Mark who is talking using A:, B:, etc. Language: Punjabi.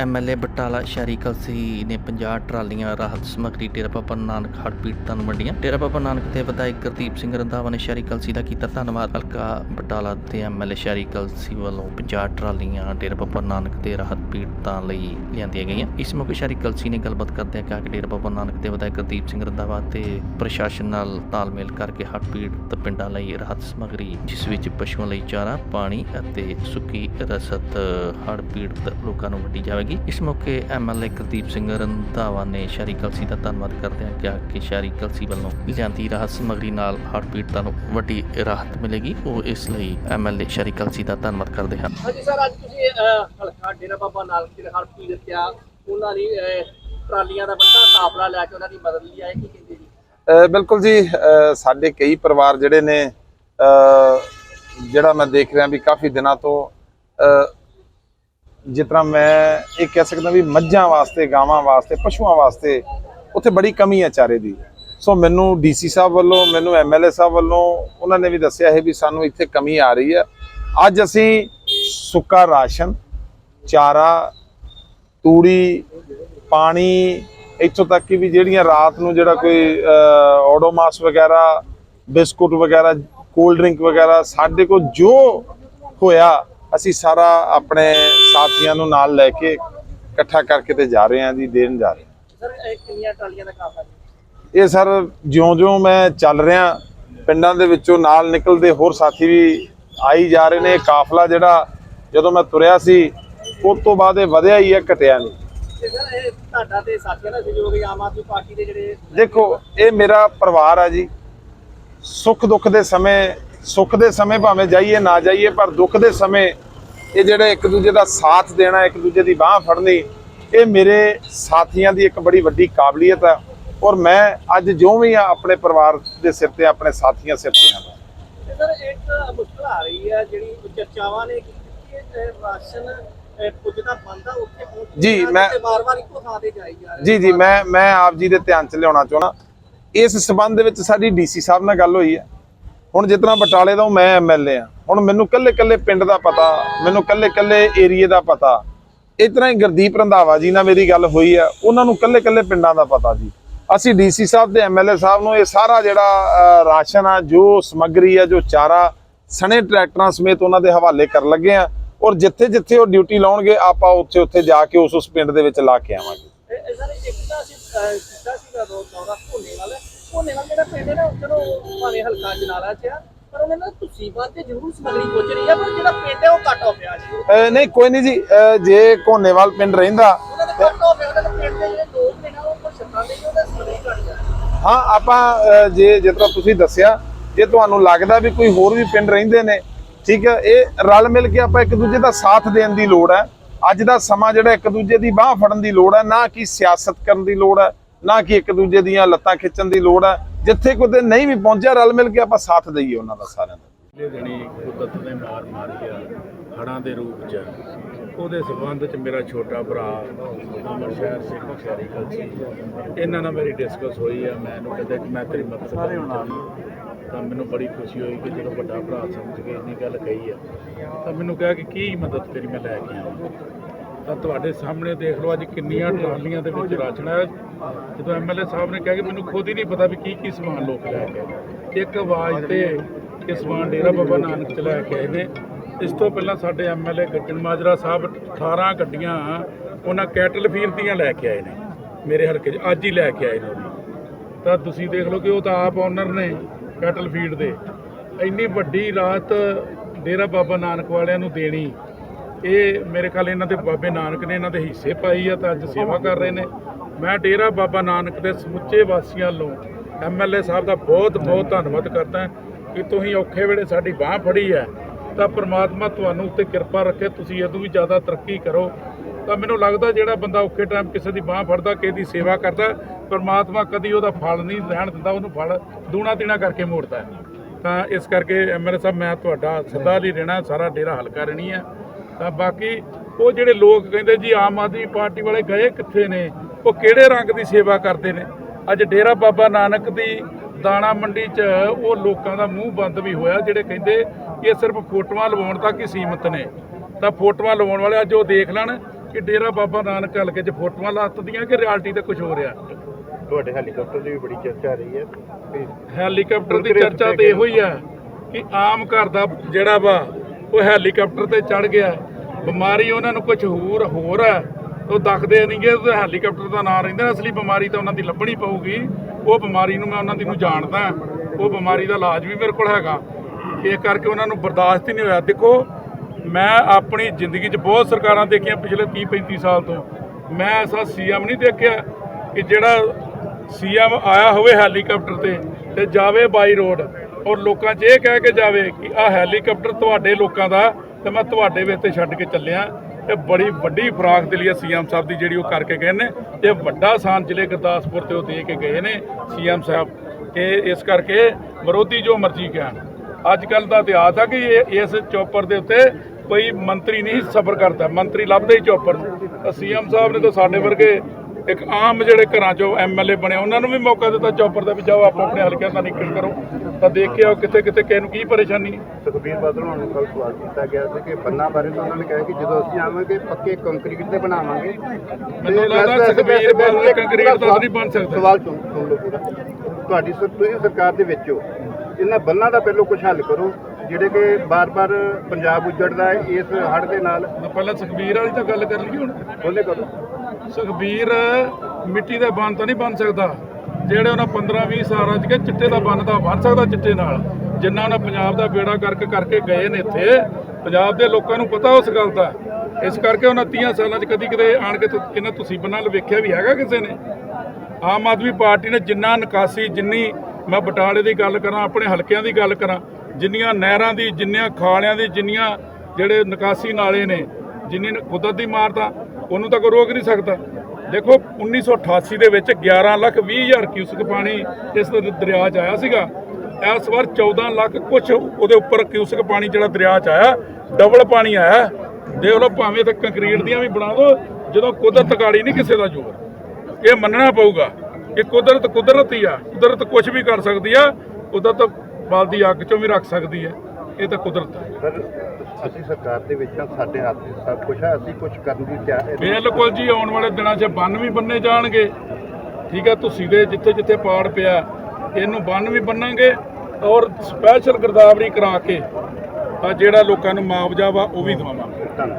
A: ਐਮਐਲਏ ਬਟਾਲਾ ਸ਼ਹਿਰੀ ਕਲਸੀ ਨੇ 50 ਟਰਾਲੀਆਂ ਰਾਹਤ ਸਮੱਗਰੀ ਡੇਰਾ ਬਾਬਾ ਨਾਨਕ ਹੜ੍ਹ ਪੀੜਤਾਂ ਨੂੰ ਵੰਡੀਆਂ। ਡੇਰਾ ਬਾਬਾ ਨਾਨਕ ਦੇ ਵਿਧਾਇਕ ਗੁਰਦੀਪ ਸਿੰਘ ਰੰਧਾਵਾ ਨੇ ਸ਼ਹਿਰੀ ਕਲਸੀ ਦਾ ਕੀਤਾ ਧੰਨਵਾਦ। ਹਲਕਾ ਬਟਾਲਾ ਦੇ ਐਮਐਲਏ ਸ਼ਹਿਰੀ ਕਲਸੀ ਵੱਲੋਂ 50 ਟਰਾਲੀਆਂ ਡੇਰਾ ਬਾਬਾ ਨਾਨਕ ਦੇ ਰਾਹਤ ਪੀੜਤਾਂ ਲਈ ਲਿਆਂਦੀਆਂ ਗਈਆਂ। ਇਸ ਮੌਕੇ ਸ਼ਹਿਰੀ ਕਲਸੀ ਨੇ ਗੱਲਬਾਤ ਕਰਦਿਆਂ ਕਿਹਾ ਕਿ ਡੇਰਾ ਬਾਬਾ ਨਾਨਕ ਦੇ ਵਿਧਾਇਕ ਗੁਰਦੀਪ ਸਿੰਘ ਰੰਧਾਵਾ ਤੇ ਪ੍ਰਸ਼ਾਸਨ ਨਾਲ ਤਾਲਮੇਲ ਕਰਕੇ ਹੜ੍ਹ ਪੀੜਤ ਪਿੰਡਾਂ ਲਈ ਰਾਹਤ ਸਮੱਗਰੀ, ਜਿਸ ਵਿੱਚ ਪਸ਼ੂਆਂ ਲਈ ਚਾਰਾ, ਪਾਣੀ ਅਤੇ ਸੁੱਕੀ ਰਸਦ ਹੜ੍ਹ ਪੀੜਤ ਲੋਕਾਂ ਨੂੰ ਵੰਡੀ ਜਾਵੇਗੀ। ਇਸ ਮੌਕੇ ਐਮਐਲਏ ਗੁਰਦੀਪ ਸਿੰਘ ਰੰਧਾਵਾ ਨੇ ਸ਼ਹਿਰੀ ਕਲਸੀ ਦਾ ਧੰਨਵਾਦ ਕਰਦਿਆਂ ਕਿਹਾ ਕਿ ਸ਼ਹਿਰੀ ਕਲਸੀ ਵੱਲੋਂ ਲਿਆਂਦੀ ਰਾਹਤ ਸਮੱਗਰੀ ਨਾਲ ਹੜ੍ਹ ਪੀੜਤਾਂ ਨੂੰ ਵੱਡੀ ਰਾਹਤ ਮਿਲੇਗੀ। ਉਹ ਇਸ ਲਈ ਐਮਐਲਏ ਸ਼ਹਿਰੀ ਕਲਸੀ ਦਾ ਧੰਨਵਾਦ ਕਰਦੇ ਹਨ।
B: ਹਾਂਜੀ ਸਰ ਅੱਜ ਤੁਸੀਂ ਹਲਕਾ ਡੇਰਾ ਬਾਬਾ ਨਾਨਕ ਦੇ ਹਰ ਪੀੜਤ ਆ ਉਹਨਾਂ ਦੀ ਟਰਾਲੀਆਂ ਦਾ ਵੱਡਾ ਕਾਫਲਾ ਲੈ ਕੇ ਉਹਨਾਂ ਦੀ ਮਦਦ ਲਈ ਆਏ। ਕੀ ਕਹਿੰਦੇ ਜੀ?
C: ਬਿਲਕੁਲ ਜੀ ਸਾਡੇ ਕਈ ਪਰਿਵਾਰ ਜਿਹੜੇ ਨੇ ਜਿਹੜਾ ਮੈਂ ਦੇਖ ਰਿਹਾ ਵੀ ਕਾਫੀ ਦਿਨਾਂ ਤੋਂ ਜਿਸ ਤਰ੍ਹਾਂ ਮੈਂ ਇਹ ਕਹਿ ਸਕਦਾ ਵੀ ਮੱਝਾਂ ਵਾਸਤੇ, ਗਾਵਾਂ ਵਾਸਤੇ, ਪਸ਼ੂਆਂ ਵਾਸਤੇ ਉੱਥੇ ਬੜੀ ਕਮੀ ਹੈ ਚਾਰੇ ਦੀ। ਸੋ ਮੈਨੂੰ ਡੀਸੀ ਸਾਹਿਬ ਵੱਲੋਂ, ਮੈਨੂੰ ਐਮਐਲਏ ਸਾਹਿਬ ਵੱਲੋਂ ਉਹਨਾਂ ਨੇ ਵੀ ਦੱਸਿਆ ਹੈ ਵੀ ਸਾਨੂੰ ਇੱਥੇ ਕਮੀ ਆ ਰਹੀ ਹੈ। ਅੱਜ ਅਸੀਂ ਸੁੱਕਾ ਰਾਸ਼ਨ, ਚਾਰਾ, ਤੂੜੀ, ਪਾਣੀ, ਇੱਥੋਂ ਤੱਕ ਕਿ ਵੀ ਜਿਹੜੀਆਂ ਰਾਤ ਨੂੰ ਜਿਹੜਾ ਕੋਈ ਓਡੋਮਾਸ ਵਗੈਰਾ, ਬਿਸਕੁਟ ਵਗੈਰਾ, ਕੋਲਡ ਡਰਿੰਕ ਵਗੈਰਾ ਸਾਡੇ ਕੋਲ ਜੋ ਹੋਇਆ, ਅਸੀਂ ਸਾਰਾ ਆਪਣੇ ਸਾਥੀਆਂ ਨੂੰ ਨਾਲ ਲੈ ਕੇ ਇਕੱਠਾ ਕਰਕੇ ਤੇ ਜਾ ਰਹੇ ਹਾਂ ਜੀ ਦੇਣ ਜਾ ਰਹੇ
B: ਸਰ ਇਹ ਕਿੰਨੀਆਂ ਟਰਾਲੀਆਂ ਦਾ ਕਾਫਲਾ
C: ਇਹ ਸਰ ਜਿਉਂ-ਜਿਉਂ ਮੈਂ ਚੱਲ ਰਿਹਾ ਪਿੰਡਾਂ ਦੇ ਵਿੱਚੋਂ ਨਾਲ ਨਿਕਲਦੇ ਹੋਰ ਸਾਥੀ ਵੀ ਆਈ ਜਾ ਰਹੇ ਨੇ। ਇਹ ਕਾਫਲਾ ਜਿਹੜਾ ਜਦੋਂ ਮੈਂ ਤੁਰਿਆ ਸੀ ਉਸ ਤੋਂ ਬਾਅਦ ਇਹ ਵਧਿਆ ਹੀ ਹੈ ਘਟਿਆ ਨਹੀਂ।
B: ਤੇ ਸਰ ਇਹ ਤੁਹਾਡਾ ਤੇ ਸਾਥੀਆਂ ਦਾ ਸਹਿਯੋਗ ਹੈ ਆਮ ਆਦਮੀ ਪਾਰਟੀ ਦੇ ਜਿਹੜੇ
C: ਦੇਖੋ ਇਹ ਮੇਰਾ ਪਰਿਵਾਰ ਆ ਜੀ। ਸੁੱਖ ਦੁੱਖ ਦੇ ਸਮੇਂ ਸੁੱਖ ਦੇ ਸਮੇਂ ਭਾਵੇਂ ਜਾਈਏ ਨਾ ਜਾਈਏ ਪਰ ਦੁੱਖ ਦੇ ਸਮੇਂ ਇਹ ਜਿਹੜੇ ਇੱਕ ਦੂਜੇ ਦਾ ਸਾਥ ਦੇਣਾ ਇੱਕ ਦੂਜੇ ਦੀ ਬਾਹ ਫੜਨੀ ਇਹ ਮੇਰੇ ਸਾਥੀਆਂ ਦੀ ਇੱਕ ਬੜੀ ਵੱਡੀ ਕਾਬਲੀਅਤ ਹੈ ਔਰ ਮੈਂ ਅੱਜ ਜੋ ਵੀ ਆ ਆਪਣੇ ਪਰਿਵਾਰ ਦੇ ਸਿਰ ਤੇ ਆਪਣੇ ਸਾਥੀਆਂ ਸਿਰ ਤੇ ਹਾਂ
B: ਤੇ ਸਰ ਇੱਕ ਮੁਸ਼ਕਲ ਆ ਰਹੀ ਹੈ ਜਿਹੜੀ ਚਰਚਾਵਾਂ ਨੇ ਕਿ ਰਾਸ਼ਨ
C: ਜੀ, ਮੈਂ-
B: ਵਾਰ-ਵਾਰ ਇੱਕੋ ਥਾਂ ਤੇ ਜਾਈ ਜਾ ਰਿਹਾ।
C: ਜੀ ਜੀ ਮੈਂ ਮੈਂ ਆਪ ਜੀ ਦੇ ਧਿਆਨ ਚ ਲਿਆਉਣਾ ਚਾਹਣਾ ਇਸ ਸਬੰਧ ਦੇ ਵਿੱਚ ਸਾਡੀ ਡੀਸੀ ਸਾਹਿਬ ਨਾਲ ਗੱਲ ਹੋਈ ਹੈ। ਹੁਣ ਜਿਤਨਾ ਬਟਾਲੇ ਦਾ ਮੈਂ ਐਮਐਲਏ ਆ ਹੁਣ ਮੈਨੂੰ ਕੱਲੇ ਕੱਲੇ ਪਿੰਡ ਦਾ ਪਤਾ, ਮੈਨੂੰ ਕੱਲੇ ਕੱਲੇ ਏਰੀਏ ਦਾ ਪਤਾ। ਇਸ ਹੀ ਗੁਰਦੀਪ ਰੰਧਾਵਾ ਜੀ ਨਾਲ ਮੇਰੀ ਗੱਲ ਹੋਈ ਆ, ਉਹਨਾਂ ਨੂੰ ਕੱਲੇ ਕੱਲੇ ਪਿੰਡਾਂ ਦਾ ਪਤਾ ਜੀ। ਅਸੀਂ ਡੀਸੀ ਸਾਹਿਬ ਤੇ ਐਮਐਲਏ ਸਾਹਿਬ ਨੂੰ ਇਹ ਸਾਰਾ ਜਿਹੜਾ ਰਾਸ਼ਨ ਆ, ਜੋ ਸਮੱਗਰੀ ਆ, ਜੋ ਚਾਰਾ, ਸਣੇ ਟਰੈਕਟਰਾਂ ਸਮੇਤ ਉਹਨਾਂ ਦੇ ਹਵਾਲੇ ਕਰਨ ਲੱਗੇ ਆ। ਔਰ ਜਿੱਥੇ ਜਿੱਥੇ ਉਹ ਡਿਊਟੀ ਲਾਉਣਗੇ, ਆਪਾਂ ਉੱਥੇ ਉੱਥੇ ਜਾ ਕੇ ਉਸ ਉਸ ਪਿੰਡ ਦੇ ਵਿੱਚ ਲਾ ਕੇ ਆਵਾਂਗੇ।
B: ਇਹ- ਇਹ ਇੱਕ ਤਾਂ ਅਸੀਂ ਕੀਤਾ ਸੀਗਾ ਰੋ ਦੌਰਾ ਭੋਲੇ ਵਾਲਾ। ਭੋਲੇ ਵਾਲਾ ਜਿਹੜਾ ਪਿੰਡ ਹੈ ਨਾ ਚਲੋ ਭਾਵੇਂ ਹਲਕਾ ਜਨਾਲਾ ਚ ਆ ਪਰ ਉਹਨੇ ਨਾ ਤੁਸੀਂ ਬਾਤ ਤੇ ਜ਼ਰੂਰ ਸਮਗਰੀ ਪਹੁੰਚ ਰਹੀ ਆ ਪਰ ਜਿਹੜਾ ਪਿੰਡ ਹੈ ਉਹ ਕੱਟ ਹੋ ਪਿਆ ਜੀ।
C: ਅਹ ਨਹੀਂ ਕੋਈ ਨਹੀਂ ਜੀ ਅਹ ਜੇ ਕੋਨੇਵਾਲ ਪਿੰਡ ਰਹਿੰਦਾ
B: ਉਹਨਾਂ ਦਾ ਕੱਟ ਹੋ ਪਿਆ ਉਹਨਾਂ ਦੇ ਪਿੰਡ ਦੇ ਜਿਹੜੇ ਲੋਕ ਨੇ ਨਾ ਉਹ ਪਰ ਛੱਤਾਂ ਦੇ ਉਹਦਾ ਸਮਗਰੀ ਘਟ ਗਿਆ
C: ਹਾਂ ਆਪਾਂ ਅਹ ਜੇ ਜਿਸ ਤਰ੍ਹਾਂ ਤੁਸੀਂ ਦੱਸਿਆ ਜੇ ਤੁਹਾਨੂੰ ਲੱਗਦਾ ਵੀ ਕੋਈ ਹੋਰ ਵੀ ਪਿੰਡ ਰਹਿੰਦੇ ਨੇ ਠੀਕ ਹੈ ਇਹ ਰਲ ਮਿਲ ਕੇ ਆਪਾਂ ਇੱਕ ਦੂਜੇ ਦਾ ਸਾਥ ਦੇਣ ਦੀ ਲੋੜ ਹੈ। ਅੱਜ ਦਾ ਸਮਾਂ ਜਿਹੜਾ ਇੱਕ ਦੂਜੇ ਦੀ ਬਾਹ ਫੜਨ ਦੀ ਲੋੜ ਹੈ ਨਾ ਕਿ ਸਿਆਸਤ ਕਰਨ ਦੀ ਲੋੜ ਹੈ। ਨਾ ਕਿ ਇੱਕ ਦੂਜੇ ਦੀਆਂ ਲੱਤਾਂ ਖਿੱਚਣ ਦੀ ਲੋੜ ਹੈ ਜਿੱਥੇ ਕੋਈ ਨਹੀਂ ਵੀ ਪਹੁੰਚਿਆ ਰਲ ਮਿਲ ਕੇ ਆਪਾਂ ਸਾਥ ਦਈਏ ਉਹਨਾਂ ਦਾ ਸਾਰਿਆਂ ਦਾ।
D: ਪਿਛਲੇ ਦਿਨੀ ਕੁਦਰਤ ਨੇ ਮਾਰ ਮਾਰੀ ਆ ਹੜ੍ਹਾਂ ਦੇ ਰੂਪ ਚ ਉਹਦੇ ਸਬੰਧ ਚ ਮੇਰਾ ਛੋਟਾ ਭਰਾ ਅਮਰ ਸ਼ਹਿਰ ਸਿੰਘ ਸ਼ਹਿਰੀ ਕਲਸੀ ਇਹਨਾਂ ਨਾਲ ਮੇਰੀ ਡਿਸਕਸ ਹੋਈ ਆ। ਮੈਂ ਇਹਨੂੰ ਕਹਿੰਦਾ ਕਿ ਮੈਂ ਤੇਰੀ ਮਦਦ ਕਰਨਾ ਤਾਂ ਮੈਨੂੰ ਬੜੀ ਖੁਸ਼ੀ ਹੋਈ ਕਿ ਜਦੋਂ ਵੱਡਾ ਭਰਾ ਸਮਝ ਕੇ ਇੰਨੀ ਗੱਲ ਕਹੀ ਆ ਤਾਂ ਮੈਨੂੰ ਕਿਹਾ ਕਿ ਕੀ ਮਦਦ ਤੇਰੀ ਮੈਂ ਲੈ ਕੇ ਆਵਾਂ। ਤਾਂ ਤੁਹਾਡੇ ਸਾਹਮਣੇ ਦੇਖ ਲਓ ਅੱਜ ਕਿੰਨੀਆਂ ਟਰਾਲੀਆਂ ਦੇ ਵਿੱਚ ਰਾਸ਼ਨ ਹੈ ਜਦੋਂ ਐਮਐਲਏ ਸਾਹਿਬ ਨੇ ਕਿਹਾ ਕਿ ਮੈਨੂੰ ਖੁਦ ਹੀ ਨਹੀਂ ਪਤਾ ਵੀ ਕੀ ਕੀ ਸਮਾਨ ਲੋਕ ਲੈ ਕੇ ਇੱਕ ਆਵਾਜ਼ ਤੇ ਕਿ ਸਮਾਨ ਡੇਰਾ ਬਾਬਾ ਨਾਨਕ ਚ ਲੈ ਕੇ ਆਏ ਨੇ। ਇਸ ਤੋਂ ਪਹਿਲਾਂ ਸਾਡੇ ਐਮਐਲਏ ਗੱਜਣ ਮਾਜਰਾ ਸਾਹਿਬ 18 ਗੱਡੀਆਂ ਉਹਨਾਂ ਕੈਟਲ ਫੀਰ ਦੀਆਂ ਲੈ ਕੇ ਆਏ ਨੇ। ਮੇਰੇ ਹਲਕੇ 'ਚ ਅੱਜ ਹੀ ਲੈ ਕੇ ਆਏ ਨੇ ਤਾਂ ਤੁਸੀਂ ਦੇਖ ਲਓ ਕਿ ਉਹ ਤਾਂ ਆਪ ਓਨਰ ਨੇ ਕੈਟਲ ਫੀਡ ਦੇ। ਇੰਨੀ ਵੱਡੀ ਰਾਤ ਡੇਰਾ ਬਾਬਾ ਨਾਨਕ ਵਾਲਿਆਂ ਨੂੰ ਦੇਣੀ ਇਹ ਮੇਰੇ ਖਿਆਲ ਇਹਨਾਂ ਦੇ ਬਾਬੇ ਨਾਨਕ ਨੇ ਇਹਨਾਂ ਦੇ ਹਿੱਸੇ ਪਾਈ ਆ ਤਾਂ ਅੱਜ ਸੇਵਾ ਕਰ ਰਹੇ ਨੇ। ਮੈਂ ਡੇਰਾ ਬਾਬਾ ਨਾਨਕ ਦੇ ਸਮੁੱਚੇ ਵਾਸੀਆਂ ਵੱਲੋਂ ਐਮਐਲਏ ਸਾਹਿਬ ਦਾ ਬਹੁਤ ਬਹੁਤ ਧੰਨਵਾਦ ਕਰਦਾ ਕਿ ਤੁਸੀਂ ਔਖੇ ਵੇਲੇ ਸਾਡੀ ਬਾਹ ਫੜੀ ਹੈ। ਤਾਂ ਪ੍ਰਮਾਤਮਾ ਤੁਹਾਨੂੰ ਉੱਤੇ ਕਿਰਪਾ ਰੱਖੇ, ਤੁਸੀਂ ਇਹ ਵੀ ਜ਼ਿਆਦਾ ਤਰੱਕੀ ਕਰੋ। ਤਾਂ ਮੈਨੂੰ ਲੱਗਦਾ ਜਿਹੜਾ ਬੰਦਾ ਔਖੇ ਟਾਈਮ ਕਿਸੇ ਦੀ ਬਾਹ ਫੜਦਾ, ਕਿਸੇ ਦੀ ਸੇਵਾ ਕਰਦਾ, ਪਰਮਾਤਮਾ ਕਦੀ ਉਹਦਾ ਫਲ ਨਹੀਂ ਲੈਣ ਦਿੰਦਾ, ਉਹਨੂੰ ਫਲ ਦੂਣਾ ਤੀਣਾ ਕਰਕੇ ਮੋੜਦਾ ਤਾਂ ਇਸ ਕਰਕੇ ਐਮਐਲਏ ਸਾਹਿਬ, ਮੈਂ ਤੁਹਾਡਾ ਸਦਾ ਲਈ ਰਹਿਣਾ, ਸਾਰਾ ਡੇਰਾ ਹਲਕਾ ਰਹਿਣੀ ਹੈ। ਤਾਂ ਬਾਕੀ ਉਹ ਜਿਹੜੇ ਲੋਕ ਕਹਿੰਦੇ ਜੀ ਆਮ ਆਦਮੀ ਪਾਰਟੀ ਵਾਲੇ ਗਏ ਕਿੱਥੇ ਨੇ ਉਹ ਕਿਹੜੇ ਰੰਗ ਦੀ ਸੇਵਾ ਕਰਦੇ ਨੇ? ਅੱਜ ਡੇਰਾ ਬਾਬਾ ਨਾਨਕ ਦੀ ਦਾਣਾ ਮੰਡੀ 'ਚ ਉਹ ਲੋਕਾਂ ਦਾ ਮੂੰਹ ਬੰਦ ਵੀ ਹੋਇਆ ਜਿਹੜੇ ਕਹਿੰਦੇ ਕਿ ਇਹ ਸਿਰਫ ਫੋਟੋਆਂ ਲਵਾਉਣ ਤੱਕ ਹੀ ਸੀਮਤ ਨੇ। ਤਾਂ ਫੋਟੋਆਂ ਲਵਾਉਣ ਵਾਲੇ ਅੱਜ ਉਹ ਦੇਖ ਲੈਣ ਕਿ ਡੇਰਾ ਬਾਬਾ ਨਾਨਕ ਹਲਕੇ 'ਚ ਫੋਟੋਆਂ ਲੱਤਦੀਆਂ ਕਿ ਰਿਐਲਿਟੀ ਤੇ ਕੁਝ ਹੋ ਰਿਹਾ?
E: ਤੁਹਾਡੇ ਹੈਲੀਕਾਪਟਰ ਦੀ ਵੀ ਬੜੀ ਚਰਚਾ ਰਹੀ ਹੈ।
D: ਹੈਲੀਕਾਪਟਰ ਦੀ ਚਰਚਾ ਤੇ ਇਹੋ ਹੀ ਆ ਕਿ ਆਮ ਘਰ ਦਾ ਜਿਹੜਾ ਵਾ ਉਹ ਹੈਲੀਕਾਪਟਰ ਤੇ ਚੜ ਗਿਆ। ਬਿਮਾਰੀ ਉਹਨਾਂ ਨੂੰ ਕੁਝ ਹੋਰ ਹੋਰ ਹੈ। ਉਹ ਦੱਖਦੇ ਨਹੀਂਗੇ ਉਹ ਹੈਲੀਕਾਪਟਰ ਦਾ ਨਾਂ ਰਹਿੰਦਾ। ਅਸਲੀ ਬਿਮਾਰੀ ਤਾਂ ਉਹਨਾਂ ਦੀ ਲੱਭਣੀ ਪਊਗੀ। ਉਹ ਬਿਮਾਰੀ ਨੂੰ ਮੈਂ ਉਹਨਾਂ ਦੀ ਨੂੰ ਜਾਣਦਾ। ਉਹ ਬਿਮਾਰੀ ਦਾ ਇਲਾਜ ਵੀ ਮੇਰੇ ਕੋਲ ਹੈਗਾ। ਇਹ ਕਰਕੇ ਉਹਨਾਂ ਨੂੰ ਬਰਦਾਸ਼ਤ ਹੀ ਨਹੀਂ ਹੋਇਆ। ਦੇਖੋ, ਮੈਂ ਆਪਣੀ ਜ਼ਿੰਦਗੀ 'ਚ ਬਹੁਤ ਸਰਕਾਰਾਂ ਦੇਖੀਆਂ ਪਿਛਲੇ 30 35 ਸਾਲ ਤੋਂ। ਮੈਂ ਐਸਾ ਸੀਐਮ ਨਹੀਂ ਦੇਖਿਆ ਕਿ ਜਿਹੜਾ ਸੀਐਮ ਆਇਆ ਹੋਵੇ ਹੈਲੀਕਾਪਟਰ ਤੇ ਤੇ ਜਾਵੇ ਬਾਈ ਰੋਡ। ਔਰ ਲੋਕਾਂ 'ਚ ਇਹ ਕਹਿ ਕੇ ਜਾਵੇ ਕਿ ਆਹ ਹੈਲੀਕਾਪਟਰ ਤੁਹਾਡੇ ਲੋਕਾਂ ਦਾ ਤੇ ਮੈਂ ਤੁਹਾਡੇ ਵਿੱਚ ਤੇ ਛੱਡ ਕੇ ਚੱਲਿਆ। ਇਹ ਬੜੀ ਵੱਡੀ ਫਰਾਖ ਦਿਲੀ ਹੈ ਸੀਐਮ ਸਾਹਿਬ ਦੀ ਜਿਹੜੀ ਉਹ ਕਰਕੇ ਗਏ ਨੇ। ਇਹ ਵੱਡਾ ਸਾਨ ਜ਼ਿਲ੍ਹੇ ਗੁਰਦਾਸਪੁਰ ਤੇ ਉਹ ਦੇ ਕੇ ਗਏ ਨੇ ਸੀਐਮ ਸਾਹਿਬ। ਕਿ ਇਸ ਕਰਕੇ ਵਿਰੋਧੀ ਜੋ ਮਰਜ਼ੀ ਕਹਿਣ। ਅੱਜ ਕੱਲ ਦਾ ਇਤਿਹਾਸ ਆ ਕਿ ਇਹ- ਇਸ ਚੌਪਰ ਦੇ ਉੱਤੇ ਕੋਈ ਮੰਤਰੀ ਨਹੀਂ ਸਫਰ ਕਰਦਾ। ਮੰਤਰੀ ਲੱਭਦੇ ਹੀ ਚੌਪਰ। ਨੂੰ ਸੀਐਮ ਸਾਹਿਬ ਨੇ ਤਾਂ ਸਾਡੇ ਵਰਗੇ ਇੱਕ ਆਮ ਜਿਹੜੇ ਘਰਾਂ ਚੋਂ ਐਮਐਲਏ ਬਣੇ ਉਹਨਾਂ ਨੂੰ ਵੀ ਮੌਕਾ ਦਿੱਤਾ ਚੌਪਰ ਦਾ ਵੀ ਜਾਓ ਆਪੋ ਆਪਣੇ ਹਲਕਿਆਂ ਦਾ ਨਿਕਲ ਕਰੋ। ਤਾਂ ਦੇਖਿਓ ਕਿੱਥੇ ਕਿੱਥੇ ਕਿਸੇ ਨੂੰ ਕੀ ਪਰੇਸ਼ਾਨੀ। ਹੈ
E: ਸੁਖਬੀਰ ਬਾਦਲ ਨੂੰ ਕੱਲ ਸਵਾਲ ਕੀਤਾ ਗਿਆ ਸੀ ਕਿ ਬੰਨਾ ਬਾਰੇ ਤਾਂ ਉਹਨਾਂ ਨੇ ਕਿਹਾ ਕਿ ਜਦੋਂ ਅਸੀਂ ਆਵਾਂਗੇ ਪੱਕੇ ਕੰਕਰੀਟ ਤੇ ਬਣਾਵਾਂਗੇ।
D: ਮੈਨੂੰ ਲੱਗਦਾ ਸੁਖਬੀਰ ਬਾਦਲ ਕੰਕਰੀਟ ਦਾ ਨਹੀਂ ਬਣ ਸਕਦਾ।
E: ਸਵਾਲ ਸੁਣ ਲਓ ਪੂਰਾ। ਤੁਹਾਡੀ ਸਰਕਾਰ ਦੇ ਵਿੱਚ ਹੋ। ਇਹਨਾਂ ਬੰਨਾਂ ਦਾ ਪਹਿਲਾਂ ਕੁਝ ਹੱਲ ਕਰੋ ਜਿਹੜੇ ਕਿ ਬਾਰ-ਬਾਰ ਪੰਜਾਬ ਉਜੜਦਾ ਹੈ ਇਸ ਹੜ੍ਹ ਦੇ ਨਾਲ।
D: ਤਾਂ ਪਹਿਲਾਂ ਸੁਖਬੀਰ ਵਾਲੀ ਤਾਂ ਗੱਲ ਕਰ ਲਈਏ ਹੁਣ।
E: ਉਹਨੇ ਕਰੋ।
D: ਸੁਖਬੀਰ, ਮਿੱਟੀ ਦਾ ਬੰਨ ਤਾਂ ਨਹੀਂ ਬਣ ਸਕਦਾ। ਜਿਹੜੇ ਉਹਨਾਂ 15 20 ਸਾਲਾਂ ਚ ਕਿ ਚਿੱਟੇ ਦਾ ਬੰਨ ਤਾਂ ਬਣ ਸਕਦਾ ਚਿੱਟੇ ਨਾਲ। ਜਿੰਨਾ ਉਹਨਾਂ ਪੰਜਾਬ ਦਾ ਬੇੜਾ ਕਰਕੇ ਕਰਕੇ ਗਏ ਨੇ ਇੱਥੇ, ਪੰਜਾਬ ਦੇ ਲੋਕਾਂ ਨੂੰ ਪਤਾ ਉਸ ਗੱਲ ਦਾ। ਇਸ ਕਰਕੇ ਉਹਨਾਂ 30 ਸਾਲਾਂ ਚ ਕਦੀ ਕਦੇ ਆਣ ਕੇ ਇਹਨਾਂ ਤੁਸੀਂ ਨਾਲ ਵੇਖਿਆ ਵੀ ਹੈਗਾ ਕਿਸੇ ਨੇ? ਆਮ ਆਦਮੀ ਪਾਰਟੀ ਨੇ ਜਿੰਨਾ ਨਿਕਾਸੀ, ਜਿੰਨੀ ਮੈਂ ਬਟਾਲੇ ਦੀ ਗੱਲ ਕਰਾਂ, ਆਪਣੇ ਹਲਕਿਆਂ ਦੀ ਗੱਲ ਕਰਾਂ, ਜਿੰਨੀਆਂ ਨਹਿਰਾਂ ਦੀ, ਜਿੰਨੀਆਂ ਖਾਲਿਆਂ ਦੀ, ਜਿੰਨੀਆਂ ਜਿਹੜੇ ਨਿਕਾਸੀ ਨਾਲੇ ਨੇ, ਜਿੰਨੀ ਕੁਦਰਤ ਦੀ ਮਾਰ ਤਾਂ ਉਹਨੂੰ ਤਾਂ ਕੋਈ ਰੋਕ ਨਹੀਂ ਸਕਦਾ। ਦੇਖੋ 1988 ਦੇ ਵਿੱਚ 11 ਲੱਖ 20 ਹਜ਼ਾਰ ਕਿਊਸਕ ਪਾਣੀ ਇਸ ਦਰਿਆ 'ਚ ਆਇਆ ਸੀਗਾ। ਇਸ ਵਾਰ 14 ਲੱਖ ਕੁਛ ਉਹਦੇ ਉੱਪਰ ਕਿਊਸਕ ਪਾਣੀ ਜਿਹੜਾ ਦਰਿਆ 'ਚ ਆਇਆ, ਡਬਲ ਪਾਣੀ ਆਇਆ। ਦੇਖ ਲਓ, ਭਾਵੇਂ ਤੇ ਕੰਕਰੀਟ ਦੀਆਂ ਵੀ ਬਣਾ ਦਿਓ ਜਦੋਂ ਕੁਦਰਤ ਗਾੜੀ ਨਹੀਂ ਕਿਸੇ ਦਾ ਜ਼ੋਰ। ਇਹ ਮੰਨਣਾ ਪਊਗਾ ਕਿ ਕੁਦਰਤ ਕੁਦਰਤ ਹੀ ਆ, ਕੁਦਰਤ ਕੁਝ ਵੀ ਕਰ ਸਕਦੀ ਆ, ਕੁਦਰਤ ਬਲਦੀ ਅੱਗ ਚੋਂ ਵੀ ਰੱਖ ਸਕਦੀ ਹੈ ਇਹ ਤਾਂ ਕੁਦਰਤ ਹੈ।
E: ਸਰ ਅਸੀਂ ਸਰਕਾਰ ਦੇ ਵਿੱਚ ਹਾਂ ਸਾਡੇ ਹੱਥ 'ਚ ਸਭ ਕੁਝ ਹੈ ਅਸੀਂ ਕੁਝ ਕਰਨ ਦੀ ਤਿਆਰ
D: ਬਿਲਕੁਲ ਜੀ ਆਉਣ ਵਾਲੇ ਦਿਨਾਂ 'ਚ ਬੰਨ ਵੀ ਬੰਨੇ ਜਾਣਗੇ। ਠੀਕ ਹੈ ਤੁਸੀਂ ਦੇ ਜਿੱਥੇ ਜਿੱਥੇ ਪਾੜ ਪਿਆ ਇਹਨੂੰ ਬੰਨ ਵੀ ਬੰਨਾਂਗੇ ਔਰ ਸਪੈਸ਼ਲ ਗਰਦਾਵਰੀ ਕਰਾ ਕੇ ਤਾਂ ਜਿਹੜਾ ਲੋਕਾਂ ਨੂੰ ਮੁਆਵਜ਼ਾ ਵਾ ਉਹ ਵੀ ਦਵਾਵਾਂਗੇ।